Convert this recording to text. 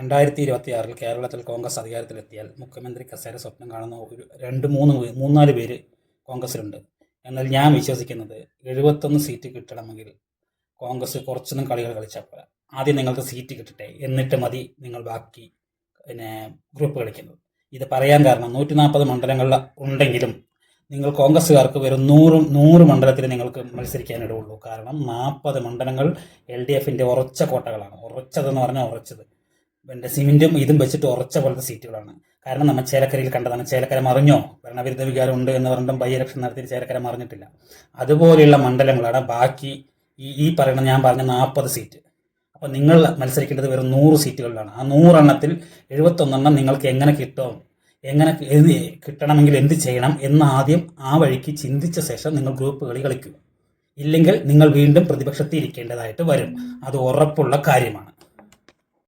രണ്ടായിരത്തി ഇരുപത്തി ആറിൽ കേരളത്തിൽ കോൺഗ്രസ് അധികാരത്തിലെത്തിയാൽ മുഖ്യമന്ത്രി കസേര സ്വപ്നം കാണുന്ന ഒരു രണ്ട് മൂന്ന് മൂന്നാൽ പേര് കോൺഗ്രസിലുണ്ട് എന്നാൽ ഞാൻ വിശ്വസിക്കുന്നത് എഴുപത്തൊന്ന് സീറ്റ് കിട്ടണമെങ്കിൽ കോൺഗ്രസ് കുറച്ചൊന്നും കളികൾ കളിച്ചാൽ പോരാ. ആദ്യം നിങ്ങൾക്ക് സീറ്റ് കിട്ടട്ടെ എന്നിട്ട് മതി നിങ്ങൾ ബാക്കി പിന്നെ ഗ്രൂപ്പ് കളിക്കുന്നത്. ഇത് പറയാൻ കാരണം നൂറ്റി നാൽപ്പത് മണ്ഡലങ്ങളിൽ ഉണ്ടെങ്കിലും നിങ്ങൾ കോൺഗ്രസ്സുകാർക്ക് വെറും നൂറ് നൂറ് മണ്ഡലത്തിൽ നിങ്ങൾക്ക് മത്സരിക്കാനിടയുള്ളൂ കാരണം നാൽപ്പത് മണ്ഡലങ്ങൾ എൽ ഡി എഫിന്റെ ഉറച്ച കോട്ടകളാണ്. ഉറച്ചതെന്ന് പറഞ്ഞാൽ ഉറച്ചത്. പിന്നെ സിമെന്റും ഇതും വെച്ചിട്ട് ഉറച്ച പോലത്തെ സീറ്റുകളാണ്. കാരണം നമ്മൾ ചേലക്കരയിൽ കണ്ടതാണ്. ചേലക്കര മറിഞ്ഞോ? ഭരണവിരുദ്ധ വികാരം ഉണ്ട് എന്ന് പറഞ്ഞിട്ടും ബൈ ഇലക്ഷൻ ചേലക്കര മറിഞ്ഞിട്ടില്ല. അതുപോലെയുള്ള മണ്ഡലങ്ങളാണ് ബാക്കി ഈ ഈ പറയുന്ന ഞാൻ പറഞ്ഞ നാൽപ്പത് സീറ്റ്. അപ്പോൾ നിങ്ങൾ മത്സരിക്കേണ്ടത് വെറും നൂറ് സീറ്റുകളിലാണ്. ആ നൂറെണ്ണത്തിൽ എഴുപത്തൊന്നെണ്ണം നിങ്ങൾക്ക് എങ്ങനെ കിട്ടും? എങ്ങനെ കിട്ടണമെങ്കിൽ എന്ത് ചെയ്യണം എന്ന് ആദ്യം ആ വഴിക്ക് ചിന്തിച്ച ശേഷം നിങ്ങൾ ഗ്രൂപ്പ് കളി കളിക്കും. ഇല്ലെങ്കിൽ നിങ്ങൾ വീണ്ടും പ്രതിപക്ഷത്തിൽ ഇരിക്കേണ്ടതായിട്ട് വരും. അത് ഉറപ്പുള്ള കാര്യമാണ്.